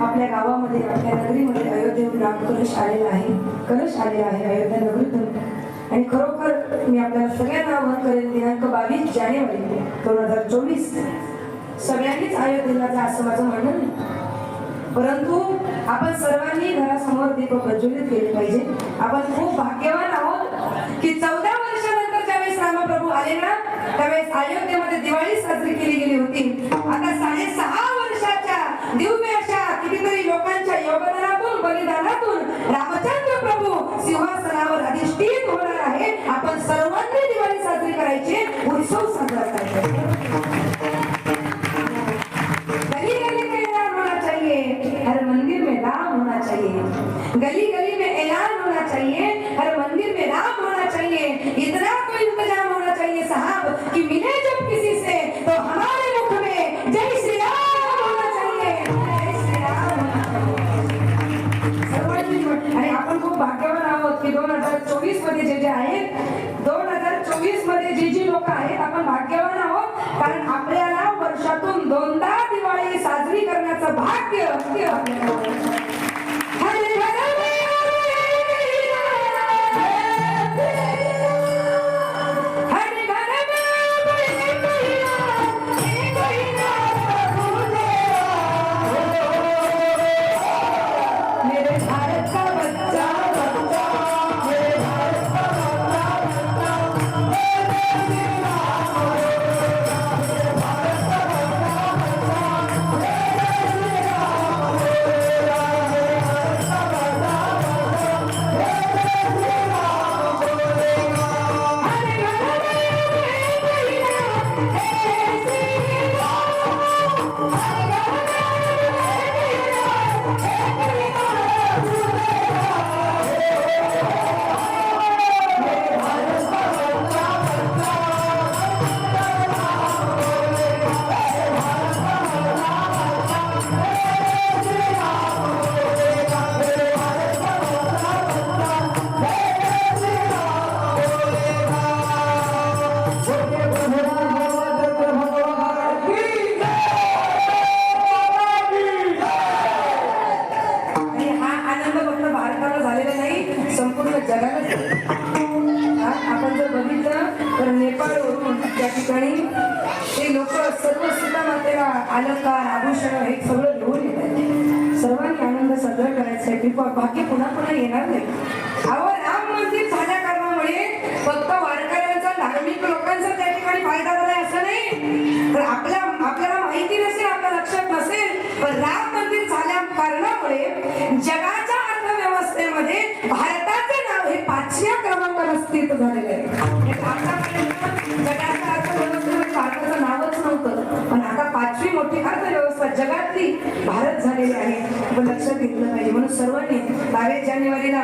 आपल्या गावामध्ये आपल्या नगरीमध्ये अयोध्येहून राम कलश आलेला आहे. कलश आलेला आहे अयोध्या नगरीतून. आणि खरोखर मी आपल्याला सगळ्यांना आवाहन करेन दिनांक बावीस जानेवारी दोन हजार चोवीस सगळ्यांनीच अयोध्येला जा असं माझं म्हणणं नाही. परंतु आपण सर्वांनी घरासमोर दीप प्रज्वलित केले पाहिजे. आपण खूप भाग्यवान आहोत की चौदा वर्षानंतर ज्यावेळेस रामप्रभू आले ना त्यावेळेस अयोध्येमध्ये दिवाळी साजरी केली गेली होती. आता साडेसहा वर्षाच्या दिव्य अशा कितीतरी लोकांच्या योगदानातून बलिदानातून रामचंद्र प्रभू सिंहासनावर अधिष्ठित होणार आहे. आपण सर्वांनी दिवाळी साजरी करायची उत्सव साजरा करायचा. खूप भाग्यवान आहोत की दोन हजार चोवीसमध्ये जे जे आहेत दोन हजार चोवीसमध्ये जी जी लोक आहेत आपण भाग्यवान आहोत. कारण आपल्याला वर्षातून दोनदा दिवाळी साजरी करण्याचं भाग्य आपल्याला संपूर्ण आपण जर बघितलं तर नेपाळवरून त्या ठिकाणी ते लोक सर्व सीता मातेला अलंकार आभूषण हे सगळं घेऊन येत सर्वांनी आनंद साजरा करायचा आहे. बाकी पुन्हा पुन्हा येणार नाही. अहो राम मंदिर झाल्या कारणामुळे फक्त वारकऱ्यांचा धार्मिक लोकांचा त्या ठिकाणी फायदा झालाय असं नाही. तर आपल्या आपल्याला माहिती नसेल आपल्या लक्षात नसेल पण राम मंदिर झाल्या कारणामुळे दुसऱ्या क्रमांकावर स्थित झालेलं आहे अर्थव्यवस्थेमध्ये भारताचं नावच नव्हतं. पण आता पाचवी मोठी अर्थव्यवस्था जगातली भारत झालेली आहे. लक्ष लक्षात घेतलं पाहिजे. म्हणून सर्वांनी बावीस जानेवारीला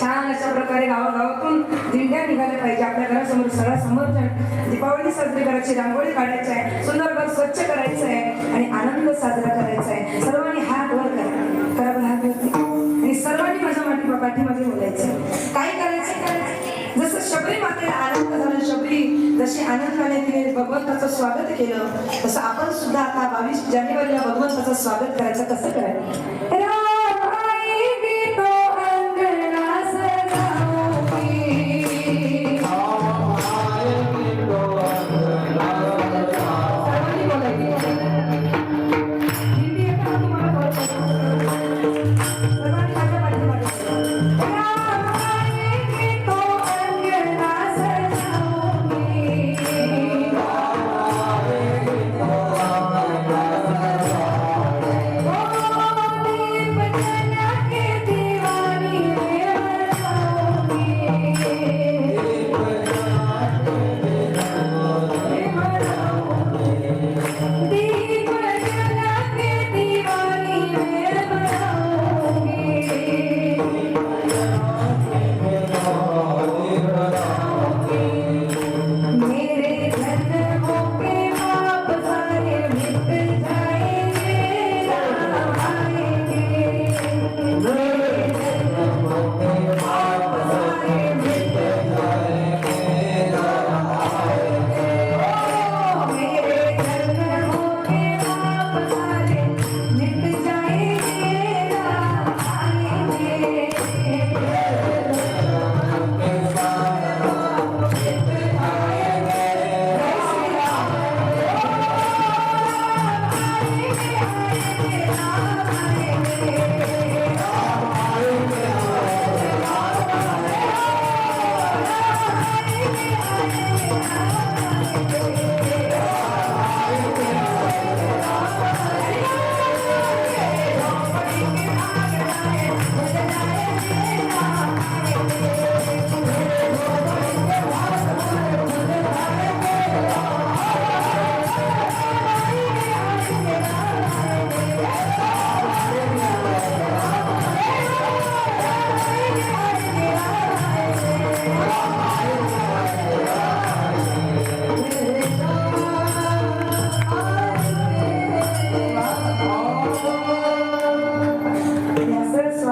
छान अशा प्रकारे गावागावातून दिंड्या निघाल्या पाहिजे. आपल्या घरासमोर सगळ्या दीपावली साजरी करायची रांगोळी काढायची आहे सुंदर घर स्वच्छ करायचं आहे आणि आनंद साजरा करायचा आहे. सर्वांनी हात वर करा. करा हात आणि सर्वांनी माझ्या माठी पाठीमागे बोलायचं शबरी जशी आनंदाने तिने भगवंताचं स्वागत केलं तसं आपण सुद्धा आता बावीस जानेवारीला भगवंताचं स्वागत करायचं कसं करायचं?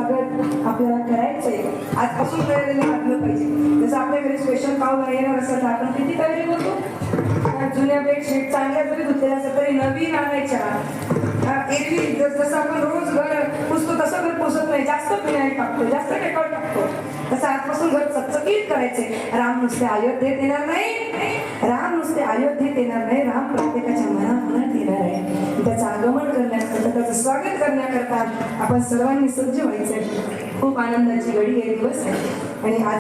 स्वागत आपल्याला करायचंय. आजपासून तयारीला लागलं पाहिजे. जसं आपल्या घरी स्पेशल पाहुणा येणार असेल तर आपण किती तयारी करतो? जुन्या बेडशीट चांगल्या जरी धुतलेल्या असतात तरी नवीन आणायच्या. एरवी जसं आपण रोज घर पुसतो तसं घर पुसत नाही. जास्त फिनाईल टाकतो जास्त डेकॉल टाकतो. तसं आजपासून घर चकचकीत करायचे राम नुसते अयोध्येत येणार नाही. करतात. आपण सर्वांनी सज्ज व्हायचंय खूप आनंदाची घडी आहे दिवस आहे. आणि आज